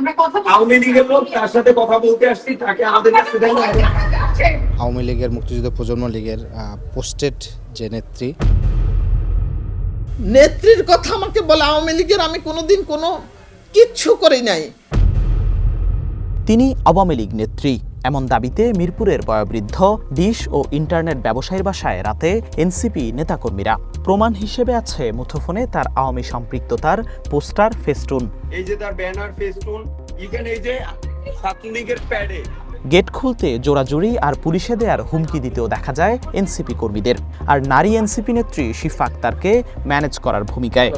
আমরা কথা বলছি। আওয়ামী লীগের লোক তার সাথে কথা বলতে আসছি তাকে আমাদের কাছে আওয়ামী লীগের মুক্তিযুদ্ধ প্রজন্ম লীগের পোস্টেড যে নেত্রী। নেত্রীর কথা আমাকে বলে আওয়ামী লীগের আমি কোনোদিন কোনো কিচ্ছু করি নাই। তিনি আওয়ামী লীগ নেত্রী। এমন দাবিতে মিরপুরের বয়োবৃদ্ধ ডিশ ও ইন্টারনেট ব্যবসায়ীর বাসায় রাতে এনসিপি নেতাকর্মীরা। প্রমাণ হিসেবে আছে মুঠোফোনে তার আওয়ামী সম্পৃক্ততার পোস্টার ফেস্টুন। এই যে তার ব্যানার ফেস্টুন ইভেন এই যে ছাত্রলীগের প্যাডে গেট খুলতে জোড়াজুড়ি আর পুলিশে দেয়ার হুমকি দিতেও দেখা যায় এনসিপি কর্মীদের। আর নারী এনসিপি নেত্রী শিফা আক্তারকে ম্যানেজ করার ভূমিকায়।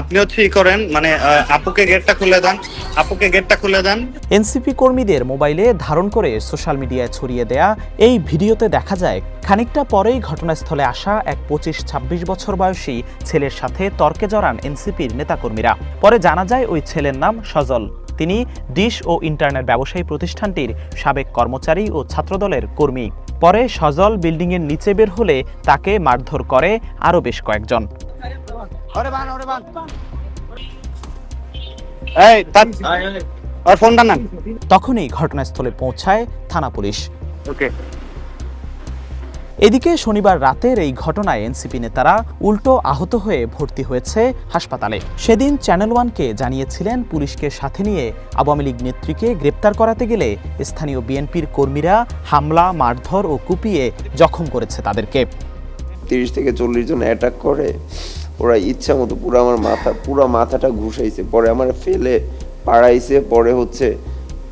আপনিও ঠিক করেন মানে আপুকে গেটটা খুলে দেন আপুকে গেটটা খুলে দেন। এনসিপি কর্মীদের মোবাইলে ধারণ করে সোশ্যাল মিডিয়ায় ছড়িয়ে দেয়া এই ভিডিওতে দেখা যায় খানিকটা পরেই ঘটনাস্থলে আসা এক পঁচিশ ছাব্বিশ বছর বয়সী ছেলের সাথে তর্কে জড়ান এনসিপির নেতাকর্মীরা। পরে জানা যায় ওই ছেলের নাম সজল। তিনি ডিশ ও ইন্টারনেট ব্যবসায়ী প্রতিষ্ঠানটির সাবেক কর্মচারী ও ছাত্রদলের কর্মী। পরে সজল বিল্ডিংয়ের নিচে বের হলে তাকে মারধর করে আরও বেশ কয়েকজন। তখনই ঘটনাস্থলে পৌঁছায় থানা পুলিশ। ওকে। এদিকে শনিবার রাতের এই ঘটনায় এনসিপি নেতারা উল্টো আহত হয়ে ভর্তি হয়েছে হাসপাতালে। সেদিন চ্যানেল ওয়ানকে জানিয়েছিলেন পুলিশকে সাথে নিয়ে আওয়ামী লীগ নেত্রীকে গ্রেপ্তার করাতে গেলে স্থানীয় বিএনপির কর্মীরা হামলা, মারধর ও কুপিয়ে জখম করেছে তাদেরকে। তিরিশ থেকে চল্লিশ জন অ্যাটাক করে, ওরা ইচ্ছা মতো পুরো আমার মাথা, পুরো মাথাটা ঘুষাইছে, পরে আমার ফেলে পাড়াইছে, পরে হচ্ছে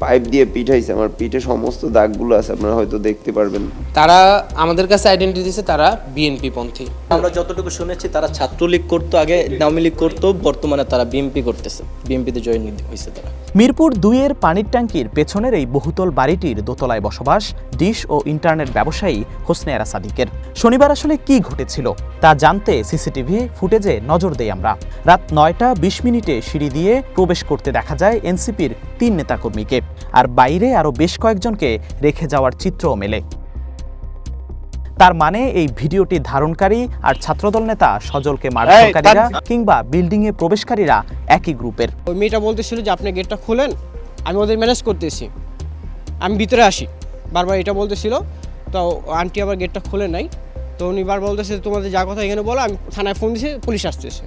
পাইপ দিয়ে পিঠাইছে। আমার পিঠে সমস্ত দাগগুলো আছে, আপনারা হয়তো দেখতে পারবেন। তারা আমাদের কাছে আইডেন্টি দিয়েছে, তারা বিএনপি পন্থী। আমরা যতটুকু শুনেছি, তারা ছাত্রলীগ করতো আগে আওয়ামী লীগ করতো, বর্তমানে তারা বিএনপি করতেছে। বিএনপিতে জয়েন হয়েছে তারা। মিরপুর দুইয়ের পানির ট্যাঙ্কির পেছনের এই বহুতল বাড়িটির দোতলায় বসবাস ডিশ ও ইন্টারনেট ব্যবসায়ী হোসনে আরা সাদিকের। শনিবার আসলে কি ঘটেছিল, তা জানতে সিসিটিভি ফুটেজে নজর দেই আমরা। রাত নয়টা বিশ মিনিটে সিঁড়ি দিয়ে প্রবেশ করতে দেখা যায় এনসিপির তিন নেতাকর্মীকে। আর বাইরে আরও বেশ কয়েকজনকে রেখে যাওয়ার চিত্রও মেলে। তার মানে এই ভিডিওটি ধারণকারী আর ছাত্রদল নেতা সজলকে মারধরকারীরা কিংবা বিল্ডিং এ প্রবেশকারীরা একই গ্রুপের। ওই মেয়েটা বলতেছিল যে আপনি গেটটা খুলেন আমি ওদের ম্যানেজ করতেছি। আমি ভিতরে আসি। বারবার এটা বলতেছিল। তো আন্টি আবার গেটটা খুলে নাই। তো উনি বার বলতেছে তোমাদের যা কথা এখানে বলো আমি থানায় ফোন দিয়েছি পুলিশ আসতেছে।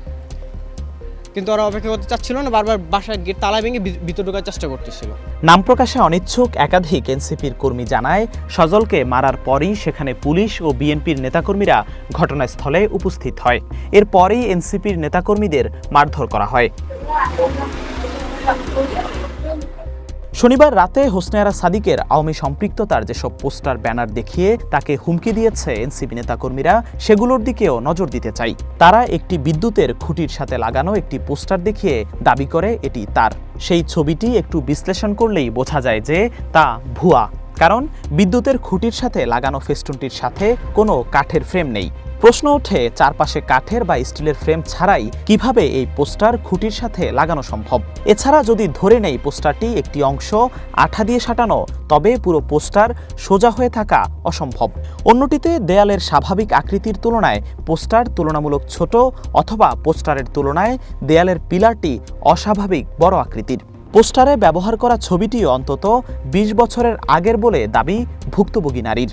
কিন্তু ওরা অপেক্ষা করতে চাচ্ছিল না, বারবার বাসার গেট তালা ভেঙে ভিতর ঢোকার চেষ্টা করতেছিল। নাম প্রকাশে অনিচ্ছুক একাধিক এনসিপির কর্মী জানায়, সজলকে মারার পরই সেখানে পুলিশ ও বিএনপির নেতাকর্মীরা ঘটনাস্থলে উপস্থিত হয়। এরপরেই এনসিপির নেতাকর্মীদের মারধর করা হয়। শনিবার রাতে হোসনেয়ারা সাদিকের আওয়ামী সম্পৃক্ততার যেসব পোস্টার, ব্যানার দেখিয়ে তাকে হুমকি দিয়েছে এনসিপি নেতাকর্মীরা, সেগুলোর দিকেও নজর দিতে চাই। তারা একটি বিদ্যুতের খুঁটির সাথে লাগানো একটি পোস্টার দেখিয়ে দাবি করে এটি তার। সেই ছবিটি একটু বিশ্লেষণ করলেই বোঝা যায় যে তা ভুয়া। কারণ বিদ্যুতের খুঁটির সাথে লাগানো ফেস্টুনটির সাথে কোনো কাঠের ফ্রেম নেই। প্রশ্ন ওঠে, চারপাশে কাঠের বা স্টিলের ফ্রেম ছাড়াই কীভাবে এই পোস্টার খুঁটির সাথে লাগানো সম্ভব? এছাড়া যদি ধরে নেই পোস্টারটি একটি অংশ আঠা দিয়ে সাঁটানো, তবে পুরো পোস্টার সোজা হয়ে থাকা অসম্ভব। অন্যটিতে দেয়ালের স্বাভাবিক আকৃতির তুলনায় পোস্টার তুলনামূলক ছোট অথবা পোস্টারের তুলনায় দেয়ালের পিলারটি অস্বাভাবিক বড় আকৃতির। পোস্টারে ব্যবহার করা ছবিটিও অন্তত ২০ বছরের আগের বলে দাবি ভুক্তভোগী নারীর।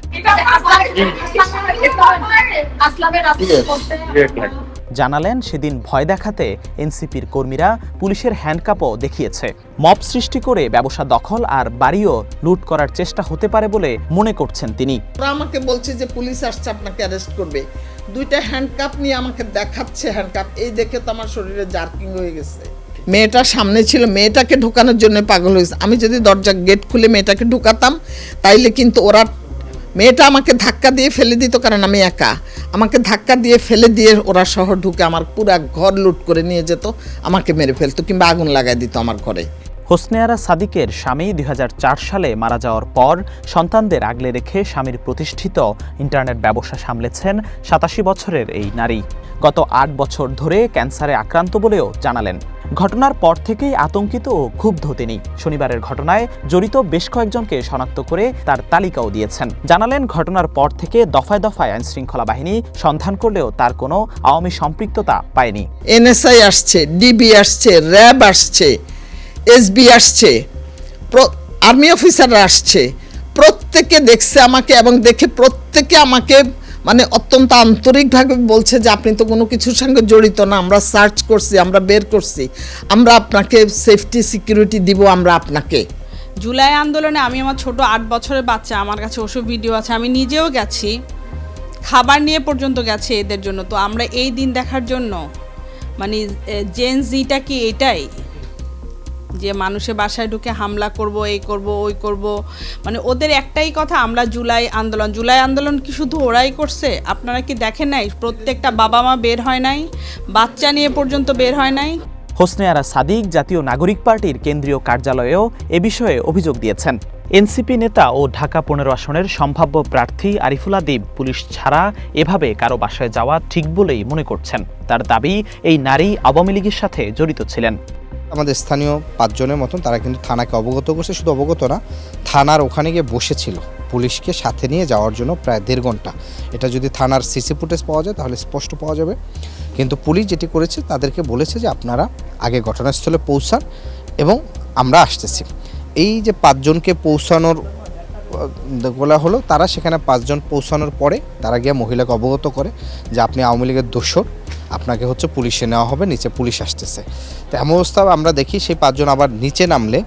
জানালেন সেদিন ভয় দেখাতে এনসিপির কর্মীরা পুলিশের হ্যান্ডকাপও দেখিয়েছে। মব সৃষ্টি করে ব্যবসা দখল আর বাড়িও লুট করার চেষ্টা হতে পারে বলে মনে করছেন তিনি। ওরা আমাকে বলছে যে পুলিশ আসছে আপনাকে অ্যারেস্ট করবে। দুইটা হ্যান্ডকাপ নিয়ে আমাকে দেখাচ্ছে হ্যান্ডকাপ। এই দেখে তো আমার শরীরে জার্কিং হয়ে গেছে। মেয়েটা সামনে ছিল মেয়েটাকে ঢোকানোর জন্য পাগল হয়েছে। আমি যদি দরজা গেট খুলে মেয়েটাকে ঢুকাতাম তাইলে কিন্তু ওরা মেয়েটা আমাকে ধাক্কা দিয়ে ফেলে দিত কারণ আমি একা। আমাকে ধাক্কা দিয়ে ফেলে দিয়ে ওরা শহর ঢুকে আমার পুরা ঘর লুট করে নিয়ে যেত, আমাকে মেরে ফেলতো কিংবা আগুন লাগাই দিত আমার ঘরে। হোসনেয়ারা সাদিকের স্বামী দুই হাজার চার সালে মারা যাওয়ার পর সন্তানদের আগলে রেখে স্বামীর প্রতিষ্ঠিত ইন্টারনেট ব্যবসা সামলেছেন সাতাশি বছরের এই নারী। গত আট বছর ধরে ক্যান্সারে আক্রান্ত বলেও জানালেন ঘটনার পর থেকেই আতঙ্কিত ও ক্ষুব্ধ তিনি। শনিবারের ঘটনায় জড়িত বেশ কয়েকজনকে শনাক্ত করে তার তালিকাও দিয়েছেন। জানালেন, ঘটনার পর থেকে দফায় দফায় আইন শৃঙ্খলা বাহিনী সন্ধান করলেও তার কোনো আওয়ামী সম্পৃক্ততা পায়নি। এনএসআই আসছে, ডিবি আসছে, র্যাব আসছে, এসবি আসছে আর্মি অফিসাররা আসছে। প্রত্যেকে দেখছে আমাকে এবং দেখে প্রত্যেকে আমাকে মানে অত্যন্ত আন্তরিকভাবে বলছে যে আপনি তো কোনো কিছুর সঙ্গে জড়িত না, আমরা সার্চ করছি, আমরা বের করছি, আমরা আপনাকে সেফটি সিকিউরিটি দিব, আমরা আপনাকে। জুলাই আন্দোলনে আমি আমার ছোট আট বছরের বাচ্চা, আমার কাছে ওসব ভিডিও আছে, আমি নিজেও গেছি, খাবার নিয়ে পর্যন্ত গেছে এদের জন্য, তো আমরা এই দিন দেখার জন্য মানে জেন জিটা কি এটাই? যে মানুষের বাসায় ঢুকে হামলা করব, এই করব, ওই করব। মানে ওদের একটাই কথা, আমরা জুলাই আন্দোলন। জুলাই আন্দোলন কি শুধু ওরাই করছে? আপনারা কি দেখেন নাই? প্রত্যেকটা বাবা মা বের হয় নাই? বাচ্চা নিয়ে পর্যন্ত বের হয় নাই? হোসনে আরা সাদিক জাতীয় নাগরিক পার্টির কেন্দ্রীয় কার্যালয়েও এ বিষয়ে অভিযোগ দিয়েছেন। এনসিপি নেতা ও ঢাকা পনেরো আসনের সম্ভাব্য প্রার্থী আরিফুল আদিব পুলিশ ছাড়া এভাবে কারও বাসায় যাওয়া ঠিক বলেই মনে করছেন। তার দাবি, এই নারী আওয়ামী লীগের সাথে জড়িত ছিলেন। আমাদের স্থানীয় পাঁচজনের মতন, তারা কিন্তু থানাকে অবগত করছে। শুধু অবগত না, থানার ওখানে গিয়ে বসেছিল। পুলিশকে সাথে নিয়ে যাওয়ার জন্য প্রায় দেড় ঘণ্টা। এটা যদি থানার সিসি ফুটেজ পাওয়া যায়, তাহলে স্পষ্ট পাওয়া যাবে। কিন্তু পুলিশ যেটি করেছে, তাদেরকে বলেছে যে আপনারা আগে ঘটনাস্থলে পৌঁছান এবং আমরা আসতেছি। এই যে পাঁচজনকে পৌঁছানোর বলা হলো, তারা সেখানে পাঁচজন পৌঁছানোর পরে তারা গিয়ে মহিলাকে অবগত করে যে আপনি আওয়ামী লীগের দোষর। আপনাকে হচ্ছে পুলিশে নেওয়া হবে, নিচে পুলিশ আসতেছে। তো এমন অবস্থা আমরা দেখি, সেই পাঁচজন আবার নিচে নামলে,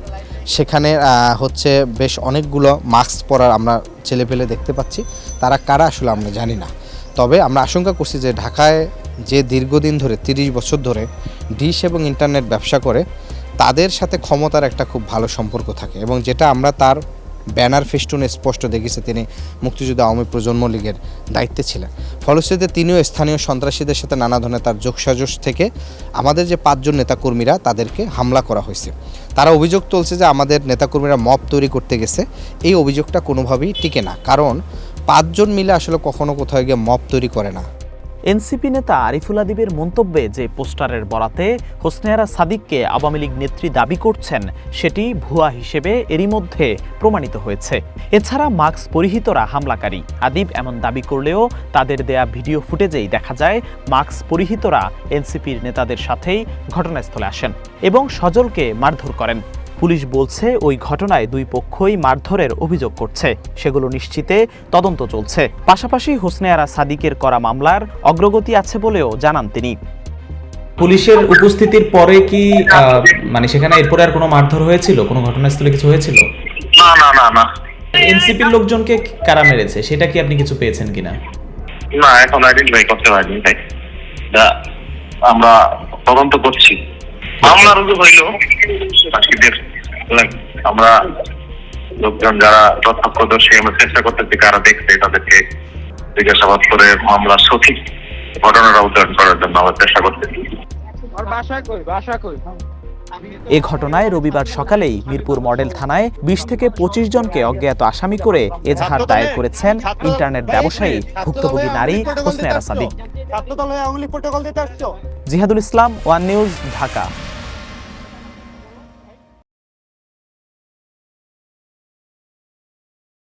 সেখানে হচ্ছে বেশ অনেকগুলো মাস্ক পরার আমরা ছেলে পেলে দেখতে পাচ্ছি। তারা কারা আসলে আমরা জানি না। তবে আমরা আশঙ্কা করছি যে ঢাকায় যে দীর্ঘদিন ধরে, তিরিশ বছর ধরে ডিশ এবং ইন্টারনেট ব্যবসা করে, তাদের সাথে ক্ষমতার একটা খুব ভালো সম্পর্ক থাকে এবং যেটা আমরা তার ব্যানার ফেস্টুনে স্পষ্ট দেখেছে তিনি মুক্তিযুদ্ধ আওয়ামী প্রজন্ম লীগের দায়িত্বে ছিলেন। ফলশ্রুতিতে তিনিও স্থানীয় সন্ত্রাসীদের সাথে নানা ধরনের তার যোগসাজশ থেকে আমাদের যে পাঁচজন নেতাকর্মীরা তাদেরকে হামলা করা হয়েছে। তারা অভিযোগ তুলছে যে আমাদের নেতাকর্মীরা মব তৈরি করতে গেছে। এই অভিযোগটা কোনোভাবেই টিকে না। কারণ পাঁচজন মিলে আসলে কখনো কোথাও গিয়ে মব তৈরি করে না। এনসিপি নেতা আরিফুল আদিবের মন্তব্যে যে পোস্টারের বরাতে হোসনেয়ারা সাদিককে আওয়ামী লীগ নেত্রী দাবি করছেন, সেটি ভুয়া হিসেবে এরই মধ্যে প্রমাণিত হয়েছে। এছাড়া মাস্ক পরিহিতরা হামলাকারী। আদিব এমন দাবি করলেও তাদের দেয়া ভিডিও ফুটেজেই দেখা যায়, মাস্ক পরিহিতরা এনসিপির নেতাদের সাথেই ঘটনাস্থলে আসেন এবং সজলকে মারধর করেন। পুলিশ বলছে ওই ঘটনায় দুই পক্ষই মারধরের অভিযোগ করছে। সেগুলো নিশ্চিতে তদন্ত চলছে। পাশাপাশি হোসনে আরা সাদিকের করা মামলার অগ্রগতি আছে বলেও জানান তিনি। পুলিশের উপস্থিতির পরে কি মানে সেখানে এরপরে আর কোনো মারধর হয়েছিল? কোনো ঘটনাস্থলে কিছু হয়েছিল? না না না না। এনসিপির লোকজনকে কারা মেরেছে? সেটা কি আপনি কিছু পেয়েছেন কিনা? না এখন আইডেন্টিফাই করতে পারিনি তাই আমরা তদন্ত করছি। মামলা রুজু হইল বাকিদের আমরা লোকজন যারা প্রত্যক্ষদর্শী আমরা চেষ্টা করতেছি কারা দেখছে তাদেরকে জিজ্ঞাসাবাদ করে মামলার সঠিক ঘটনাটা উদ্ধার করার জন্য আমরা চেষ্টা করতেছি। এ ঘটনায় রবিবার সকালেই মিরপুর মডেল থানায় বিশ থেকে পঁচিশ জনকে অজ্ঞাত আসামি করে এজাহার দায়ের করেছেন ইন্টারনেট ব্যবসায়ী ভুক্তভোগী নারী Hosne Ara Sadiq. Jihadul Islam one news Dhaka.